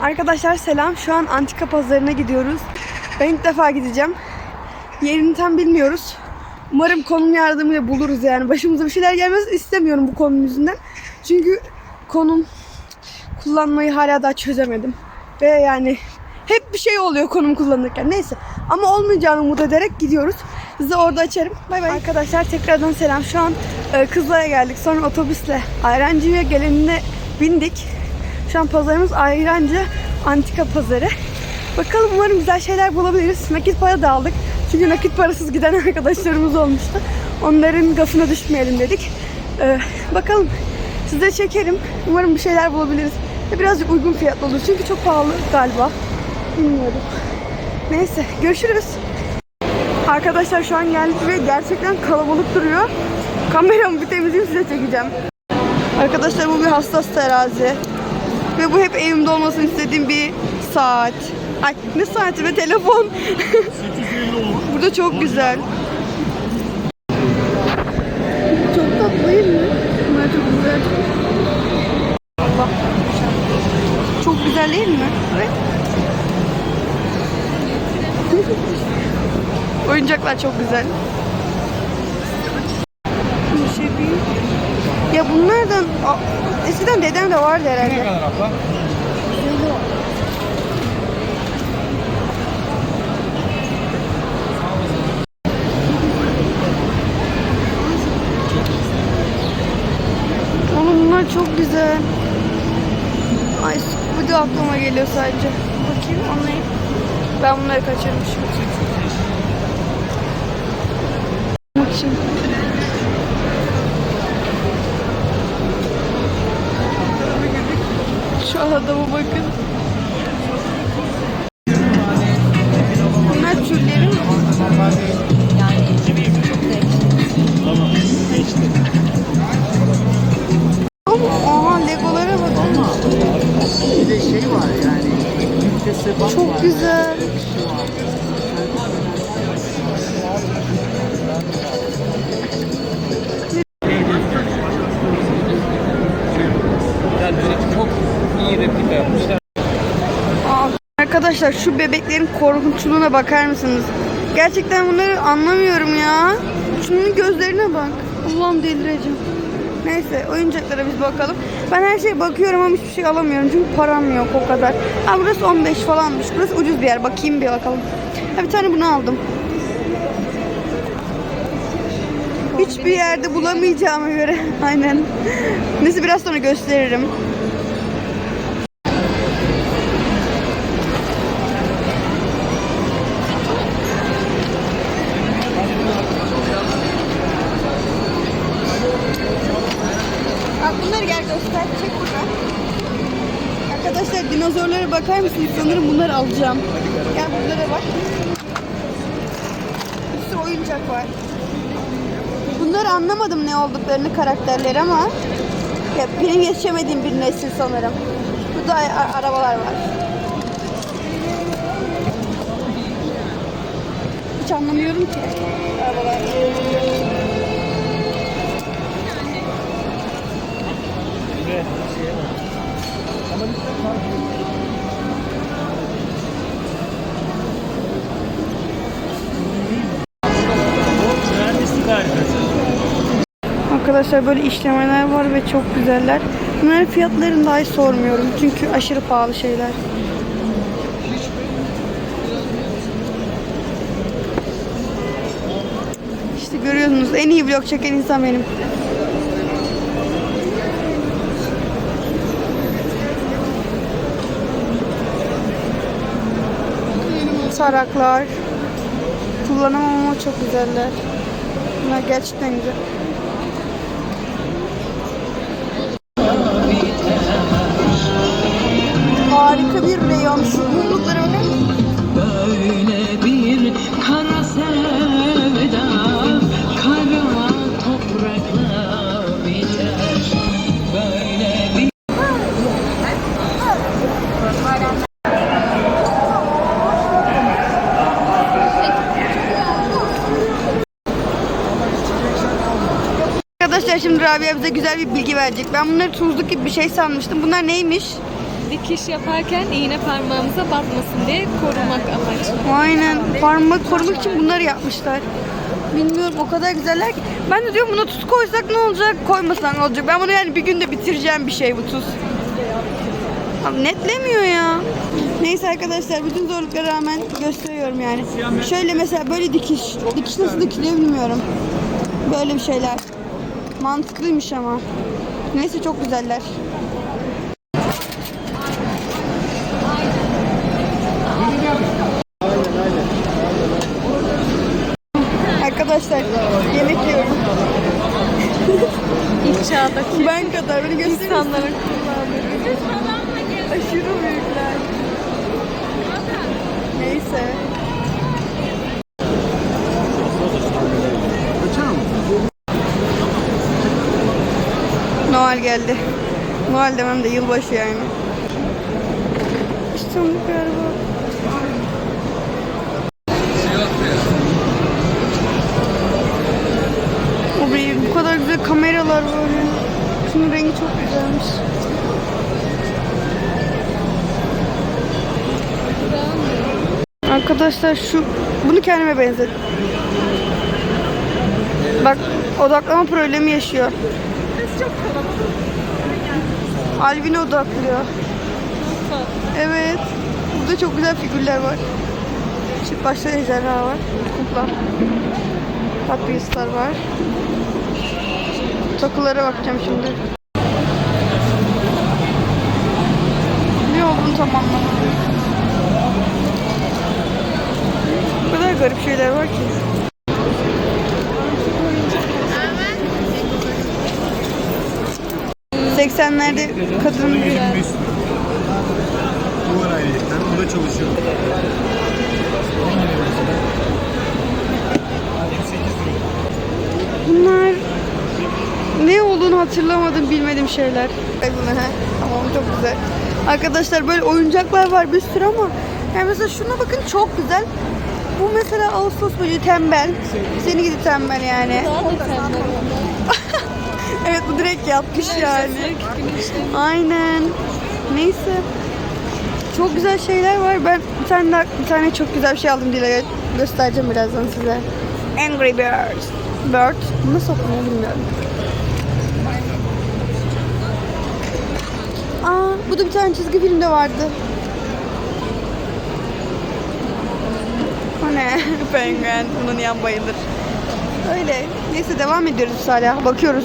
Arkadaşlar selam. Şu an antika pazarına gidiyoruz. Ben ilk defa gideceğim. Yerini tam bilmiyoruz. Umarım konum yardımıyla buluruz yani. Başımıza bir şeyler gelmez istemiyorum bu konum yüzünden. Çünkü konum kullanmayı hala daha çözemedim. Ve yani hep bir şey oluyor konum kullanırken. Neyse. Ama olmayacağını umut ederek gidiyoruz. Size orada açarım. Bay bay. Arkadaşlar tekrardan selam. Şu an e, Kızılay'a geldik. Sonra otobüsle Ayrancı'ya gelenine bindik. Şu an pazarımız Ayrancı Antika Pazarı. Bakalım umarım güzel şeyler bulabiliriz. Nakit para da aldık. Çünkü nakit parasız giden arkadaşlarımız olmuştu. Onların gafına düşmeyelim dedik. Ee, bakalım size çekerim. Umarım bir şeyler bulabiliriz. Birazcık uygun fiyatlı olur. Çünkü çok pahalı galiba. Bilmiyorum. Neyse görüşürüz. Arkadaşlar şu an geldik ve gerçekten kalabalık duruyor. Kameramı bir temizleyeyim size çekeceğim. Arkadaşlar bu bir hassas terazi. Ve bu hep evimde olmasını istediğim bir saat. Ay ne saati be telefon. Burada çok güzel. Çok tatlı değil mi? Bunlar çok güzel. Allah. Çok güzel değil mi? Evet. Oyuncaklar çok güzel. Şey. Ya bunlardan eskiden dedem de vardı herhalde. Ne kadar abla? Oğlum bunlar çok güzel. Ay bu da aklıma geliyor sadece. Bakayım anlayayım. Ben bunları kaçırmışım. Bak Şu adama bakın. Bunlar türleri mi? Aha legolara bakın. Bir de şey yani. Var. Çok güzel. Arkadaşlar şu bebeklerin korkunçluğuna bakar mısınız? Gerçekten bunları anlamıyorum ya. Şunun gözlerine bak. Allah'ım delireceğim. Neyse oyuncaklara biz bakalım. Ben her şeye bakıyorum ama hiçbir şey alamıyorum. Çünkü param yok o kadar. Ha burası 15 falanmış. Burası ucuz bir yer. Bakayım bir bakalım. Ha bir tane bunu aldım. Hiçbir yerde bulamayacağıma göre. Aynen. Neyse biraz sonra gösteririm. Bakar mısınız? Sanırım bunları alacağım. Gel bunlara bak. Bir sürü oyuncak var. Bunları anlamadım ne olduklarını karakterleri ama ya benim yetişemediğim bir nesil sanırım. Burada arabalar var. Hiç anlamıyorum ki. Arabalar. Mühendislik Arkadaşlar böyle işlemeler var ve çok güzeller. Bunların fiyatlarını dahi sormuyorum. Çünkü aşırı pahalı şeyler. İşte görüyorsunuz en iyi vlog çeken insan benim. Saraklar. Kullanamam ama çok güzeller. Bunlar gerçekten güzel. Bize güzel bir bilgi verecek. Ben bunları tuzluk gibi bir şey sanmıştım. Bunlar neymiş? dikiş yaparken iğne parmağımıza batmasın diye korumak amaçlı. Aynen. Parmak korumak için bunları yapmışlar. Bilmiyorum o kadar güzeller ki. Ben de diyorum buna tuz koysak ne olacak, koymasak ne olacak? Ben bunu yani bir günde bitireceğim bir şey bu tuz. Abi netlemiyor ya. Neyse arkadaşlar bütün zorluklara rağmen gösteriyorum yani. Şöyle mesela böyle dikiş. Dikiş nasıl dikiliyor bilmiyorum. Böyle bir şeyler. Mantıklıymış ama. Neyse çok güzeller. Arkadaşlar yemek yiyorum. İlk çağdaki Ben kadar beni gösterir insanların Aşırı büyükler. Neyse. Noel geldi. Noel demem de yılbaşı yani. İşte bu galiba. Bu kadar güzel kameralar böyle. Şunun rengi çok güzelmiş. Arkadaşlar şu bunu kendime benzet. Bak odaklama problemi yaşıyor. Alvin odaklıyor. Evet. Burada çok güzel figürler var. Çift başlı ejderha var. Kukla. Papiuslar var. Takılara bakacağım şimdi. Ne olduğunu tam anlamadım. O kadar garip şeyler var ki. ...80'lerde kadın bir... Bu var ayrıyetten. O da çalışıyor. Bunlar... Ne olduğunu hatırlamadım, bilmediğim şeyler. Ay bunu he. Tamam çok güzel. Arkadaşlar böyle oyuncaklar var bir sürü ama... Yani mesela şuna bakın çok güzel. Bu mesela Ağustos böceği tembel. Seni gidi tembel yani. Evet bu direkt yapmış yani. Aynen. Neyse. Çok güzel şeyler var. Ben bir tane daha, bir tane çok güzel bir şey aldım diye göstereceğim birazdan size. Angry Birds. Bird. Bu Nasıl okunuyor bilmiyorum. Aa, bu da bir tane çizgi filmde vardı. O ne? Penguin. Bunun yan bayılır. Öyle. Neyse devam ediyoruz hala. Bakıyoruz.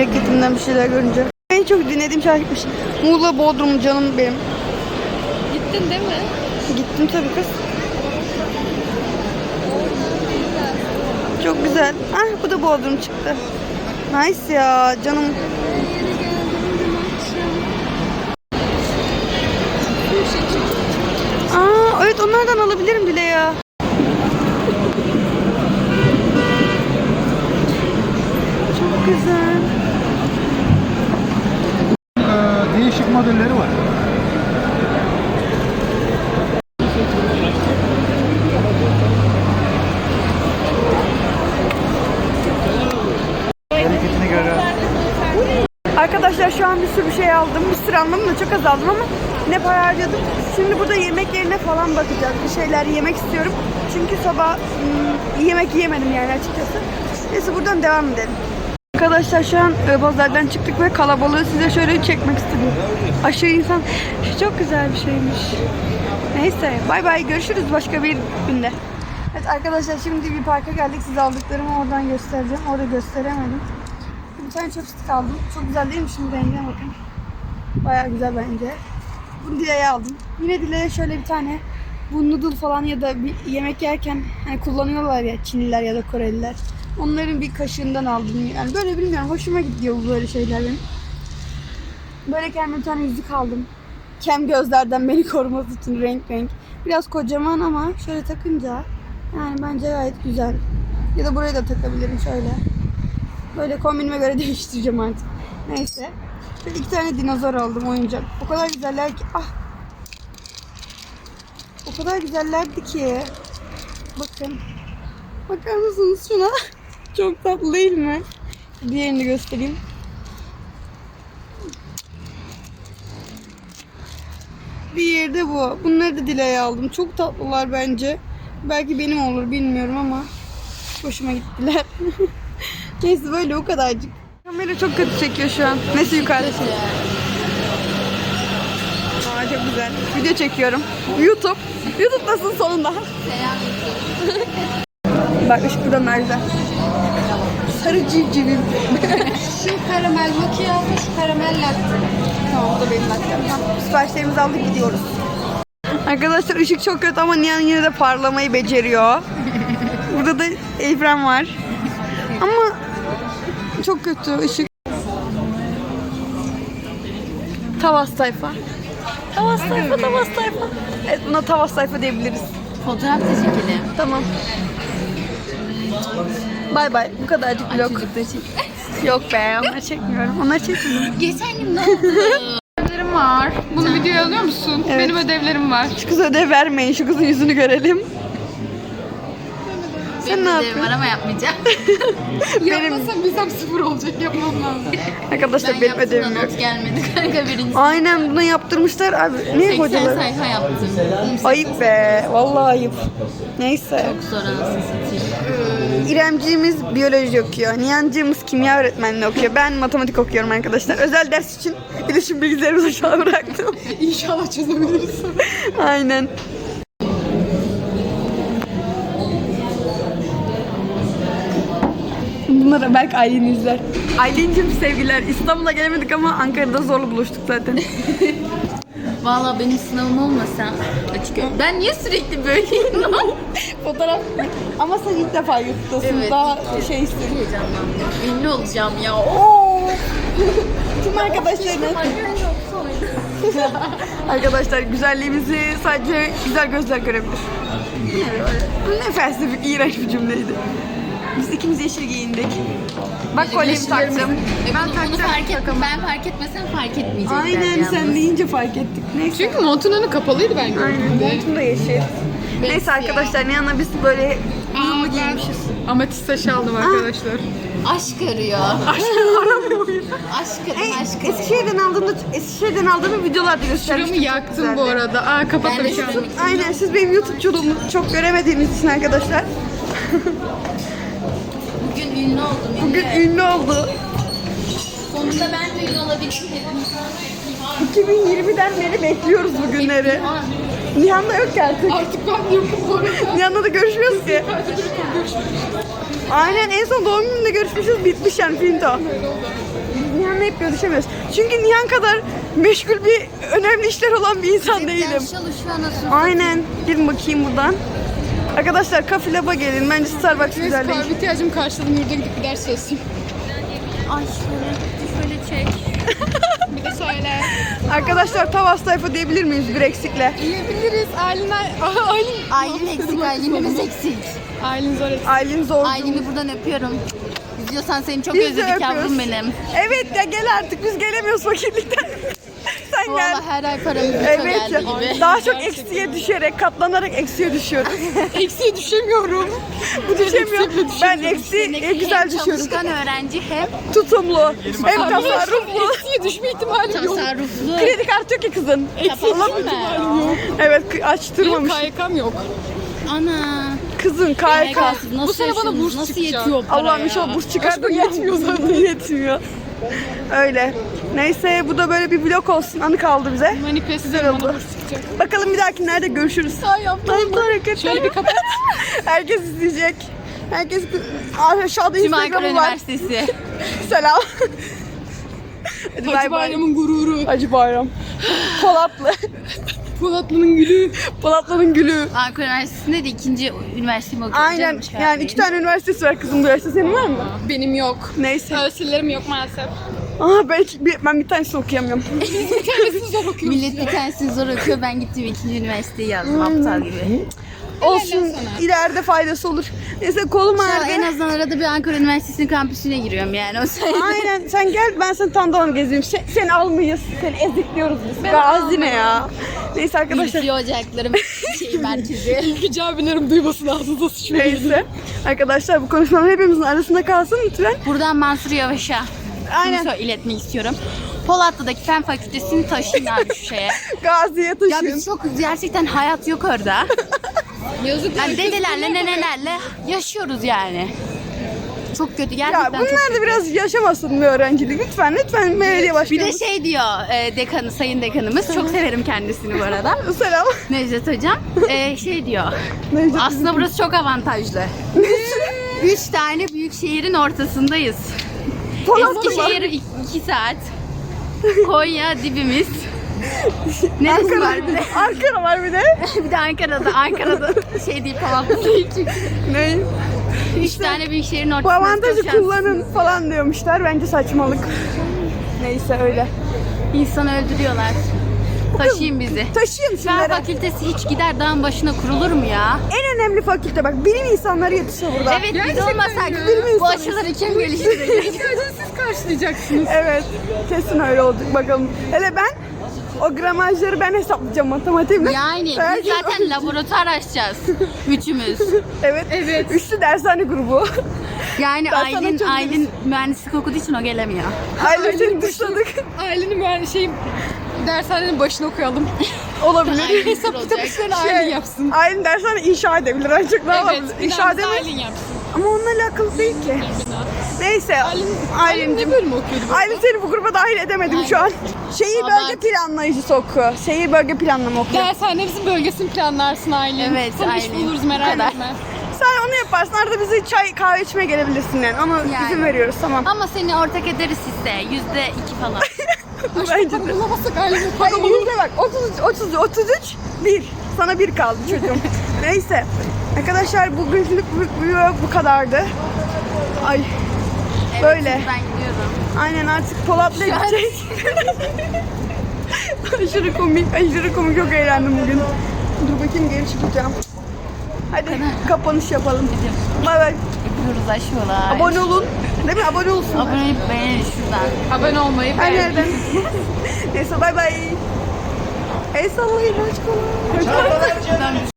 Memleketimden bir şeyler görünce. En çok dinlediğim şarkıymış. Muğla Bodrum canım benim. Gittin değil mi? Gittim tabii kız. Çok güzel. Ah bu da Bodrum çıktı. Nice ya canım. Aa evet onlardan alabilirim bile ya. Çok güzel. Ee, değişik modelleri var. Arkadaşlar şu an bir sürü şey aldım. Bir sürü almadım da çok az aldım ama ne para harcadım. Şimdi burada yemek yerine falan bakacağız. Bir şeyler yemek istiyorum. Çünkü sabah ım, yemek yiyemedim yani açıkçası. Neyse buradan devam edelim. Arkadaşlar şu an e, pazardan çıktık ve kalabalığı size şöyle çekmek istedim. Aşırı insan. Şu çok güzel bir şeymiş. Neyse bay bay görüşürüz başka bir günde. Evet arkadaşlar şimdi bir parka geldik. Size aldıklarımı oradan göstereceğim. Orada gösteremedim. Bir tane chopstick aldım. Çok güzel değil mi şimdi rengine bakın. Baya güzel bence. Bunu Dile'ye aldım. Yine Dile'ye şöyle bir tane bu noodle falan ya da bir yemek yerken hani kullanıyorlar ya Çinliler ya da Koreliler. Onların bir kaşığından aldım. Yani böyle bilmiyorum hoşuma gidiyor bu böyle şeyler. Böyle kendime bir tane yüzük aldım. Kem gözlerden beni koruması için renk renk. Biraz kocaman ama şöyle takınca yani bence gayet güzel. Ya da buraya da takabilirim şöyle. Böyle kombinime göre değiştireceğim artık. Neyse. Şöyle iki tane dinozor aldım oyuncak. O kadar güzeller ki. Ah. O kadar güzellerdi ki. Bakın. Bakar mısınız şuna? Çok tatlı değil mi? Diğerini göstereyim. Diğeri de bu. Bunları da Dile'ye aldım. Çok tatlılar bence. Belki benim olur bilmiyorum ama hoşuma gittiler. Neyse böyle o kadarcık. Kamera çok kötü çekiyor şu an. Neyse yukarıda çekiyor. Aa çok güzel. Video çekiyorum. YouTube. YouTube'dasın sonunda. Bak daha güzel. Sarı civcivim. Şu karamel macchiato, şu karamel latte. Tamam bu da benim hakkım. Tamam. Siparişlerimizi aldık gidiyoruz. Arkadaşlar ışık çok kötü ama Nihan yine de parlamayı beceriyor. Burada da Evren var. Ama çok kötü ışık. Tavas tayfa. Tavas tayfa, tavas tayfa. Evet buna tavas tayfa diyebiliriz. Fotoğraf da çekelim. Tamam. Bay bay. Bu kadarcık vlog. Yok be onları çekmiyorum. Onları çekmiyorum. Geçen gün ne oldu? Ödevlerim var. Bunu videoya alıyor musun? Evet. Benim ödevlerim var. Şu kıza ödev vermeyin. Şu kızın yüzünü görelim. Sen ne yapıyorsun? var ama yapmayacağım. Yapmasam bilsem sıfır olacak. Yapmam lazım. Arkadaşlar Ben benim yaptım da ödevim yok. not gelmedi kanka birinci. Aynen bunu yaptırmışlar abi. Ne 80 hocalar? sayfa yaptım. Ayıp be. Vallahi ayıp. Neyse. Sonra nasıl satayım? İremciğimiz biyoloji okuyor. Nihancığımız kimya öğretmenliği okuyor. Ben matematik okuyorum arkadaşlar. Özel ders için iletişim bilgilerimizi aşağı bıraktım. İnşallah çözebiliriz. Aynen. Bunlara belki Aylin izler. Aylin'cim sevgiler. İstanbul'a gelemedik ama Ankara'da zorla buluştuk zaten. Valla benim sınavım olmasa açık. Ben niye sürekli böyleyim lan? Fotoğraf. Ama sen ilk defa YouTube'dasın. Evet, Daha ilk şeysin. Heyecanlandım. Ünlü olacağım ya. Oo. Tüm arkadaşlarına. Arkadaşlar güzelliğimizi sadece güzel gözler görebilir. Ne felsefik, iğrenç bir cümleydi. Biz ikimiz yeşil giyindik. Bak kolyemi taktım. Ben bunu, bunu takacağım. fark et, ben fark etmesem fark etmeyecekler Aynen yalnız. sen deyince fark ettik. Neyse. Çünkü montun önü kapalıydı ben Aynen gördüğümde. montum da yeşil. Neyse arkadaşlar Nihan'la biz böyle uyumlu Aa, ben giyinmişiz. amatist taşı aldım arkadaşlar. Aşk arıyor. Aşk aşk arıyor, aşk arıyor. Eskişehir'den aldığımda Eskişehir'den aldığım videolarda göstermiştim. Şuramı Çok yaktım bu güzeldi. arada. Aa kapattım Ben de şu an. Aynen siz benim YouTube'culuğumu çok göremediğiniz için arkadaşlar. Bugün ünlü oldum. Bugün ünlü oldu. Sonunda ben de ünlü olabildim. 2020'den beri bekliyoruz bu günleri. Aa, Nihan'da yok ki artık. Artık ben yokum bu arada. Nihan'la da görüşmüyoruz ki. Aynen en son doğum gününde görüşmüşüz bitmiş yani Pinto. Biz Nihan'la hep görüşemiyoruz. Çünkü Nihan kadar meşgul bir önemli işler olan bir insan değilim. Aynen. Gidin bakayım buradan. Arkadaşlar Cafe Lab'a gelin. Bence Starbucks güzel değil. kahve ihtiyacımı karşıladım. Yurda gidip bir ders çalışayım. Ay şöyle, şöyle çek. Bir de söyle. Arkadaşlar Tavas tayfa diyebilir miyiz bir eksikle? Yiyebiliriz. Aylin, Aa, Aylin. Aylin eksik, Aylin'imiz eksik. Aylin zor et. Aylin zor. Aylin'i buradan öpüyorum. İzliyorsan seni çok Biz de özledik yavrum benim. Evet ya gel artık biz gelemiyoruz fakirlikten. Sen gel. Valla her ay paramız Evet geldi ya. gibi. Daha çok eksiye düşerek, katlanarak eksiye düşüyoruz. Eksiye düşemiyorum. Bu düşemiyor. Ben eksi e, güzel hem düşüyorum. çalışkan öğrenci hem Tutumlu. Hem tasarruflu. Eksiye düşme ihtimalim yok. tasarruflu. Kredi kartı yok ki kızın. Kapattın mı? Evet k- Benim açtırmamış. KYK'm yok. Ana. Kızın KYK. Bu sene bana burs Nasıl çıkacak. yetiyor Allah'ım inşallah burs çıkar. Aşkım yetmiyor zaten. yetmiyor. Öyle. Neyse bu da böyle bir vlog olsun. Anı kaldı bize. Manifest Güzel oldu. Bakalım bir dahaki nerede görüşürüz. Ay yaptım. Şöyle bir kapat. Herkes izleyecek. Herkes aşağıda Tüm Instagram'ı var. Üniversitesi. Selam. Hadi bay Hacı bay. Bayram'ın gururu. Hacı Bayram. Polatlı. Polatlı'nın gülü. Polatlı'nın gülü. Ankara Üniversitesi'nde de ikinci üniversitemi okuyacağım. Aynen. Yani iki tane üniversitesi var kızım bu yaşta. Senin var mı? Benim yok. Neyse. Öğretmenlerim yok maalesef. Aa ben, bir, ben bir tanesini okuyamıyorum. Millet bir tanesini zor okuyor. Ben gittim ikinci üniversiteyi yazdım aptal gibi. Olsun ileride faydası olur. Neyse kolum ağrıdı. en azından arada bir Ankara Üniversitesi'nin kampüsüne giriyorum yani o sayede. Aynen sen gel ben seni tanıdalım gezeyim. Sen, seni almayız. Seni ezikliyoruz biz. Gazi ne ya? Neyse arkadaşlar. İlki ocaklarım şey merkezi. İlgici abilerim duymasın ağzınıza sıçmıyor. Neyse. Arkadaşlar bu konuşmalar hepimizin arasında kalsın lütfen. Buradan Mansur Yavaş'a Aynen. bunu iletmek istiyorum. Polatlı'daki fen fakültesini taşıyın abi şu şeye. Gazi'ye Ya taşıyın. biz çok gerçekten hayat yok orada. Yazık. Yani dedelerle nenelerle yaşıyoruz yani. Çok kötü Ya gerçekten çok bunlar da biraz yaşamasın bir öğrencilik. Lütfen lütfen belediye Bir başkanımız. de şey diyor e, dekanı, sayın dekanımız. Çok severim kendisini bu arada. Selam. Necdet hocam. e, şey diyor. Necdet Aslında burası çok avantajlı. Üç tane büyük şehrin ortasındayız. Polatlı var. Eskişehir ik- iki saat. Konya dibimiz. Neresi Ankara, var bir de? Ankara var bir de. bir de Ankara'da. Ankara'da şey değil falan değil çünkü. Ne? Üç tane büyük şehrin Bu ortasında. avantajı kullanın falan diyormuşlar. Bence saçmalık. Neyse öyle. İnsan öldürüyorlar. Taşıyın bizi. Taşıyın Fen şunları. fakültesi hiç gider dağın başına kurulur mu ya? En önemli fakülte bak. Bilim insanları yetişiyor burada. Evet biz olmasak Bilim bu insanı. aşıları kim geliştirecek? Siz karşılayacaksınız. Evet. Kesin öyle olacak bakalım. Hele ben o gramajları ben hesaplayacağım matematiğimle. yani biz Herkes- zaten laboratuvar açacağız. Üçümüz. Evet. Evet. Üçlü dershane grubu. Yani sana Aylin, çok Aylin mühendislik okuduğu için o gelemiyor. Seni dışladık. Ailenin ben şey dershanenin başına koyalım. Olabilir. Hesap kitap işlerini aile yapsın. Aylin dershane inşa edebilir ancak ne Evet, yapabilir? bir İnşa edemez. Aylin yapsın. Ama onunla alakalı değil ki. Neyse. Aylin ne Aylin'cim. bölüm okuyordu? bu Aylin seni bu gruba dahil edemedim şu an. Şehir Aman. bölge planlayıcısı oku. Şehir bölge planlama oku. Dershanemizin bölgesini planlarsın Aylin. Evet, Sana iş Aylin. buluruz Bu merak kadar. Sen etme. onu yaparsın. Arada bize çay kahve içmeye gelebilirsin yani. Onu Yani. izin veriyoruz tamam. Ama seni ortak ederiz size. Yüzde iki falan. Bence de. Bulamasak Aylin'i Hayır yüzde bak 33, 30, 33, 1. Sana bir kaldı çocuğum. Neyse. Arkadaşlar bugünlük bu, bu, bu kadardı. Ay. Evet, Böyle. Ben gidiyorum. Aynen artık Polat'la gideceğiz. aşırı komik, aşırı komik. Çok eğlendim bugün. Dur bakayım geri çıkacağım. Hadi kapanış yapalım. Bay bay. Yapıyoruz aşıyorlar. Abone olun. Değil mi? Abone olsun. Abone olup beğenin şuradan. Abone olmayı Her beğen. yerden. Neyse bay bay. El sallayın aşk olun. Ben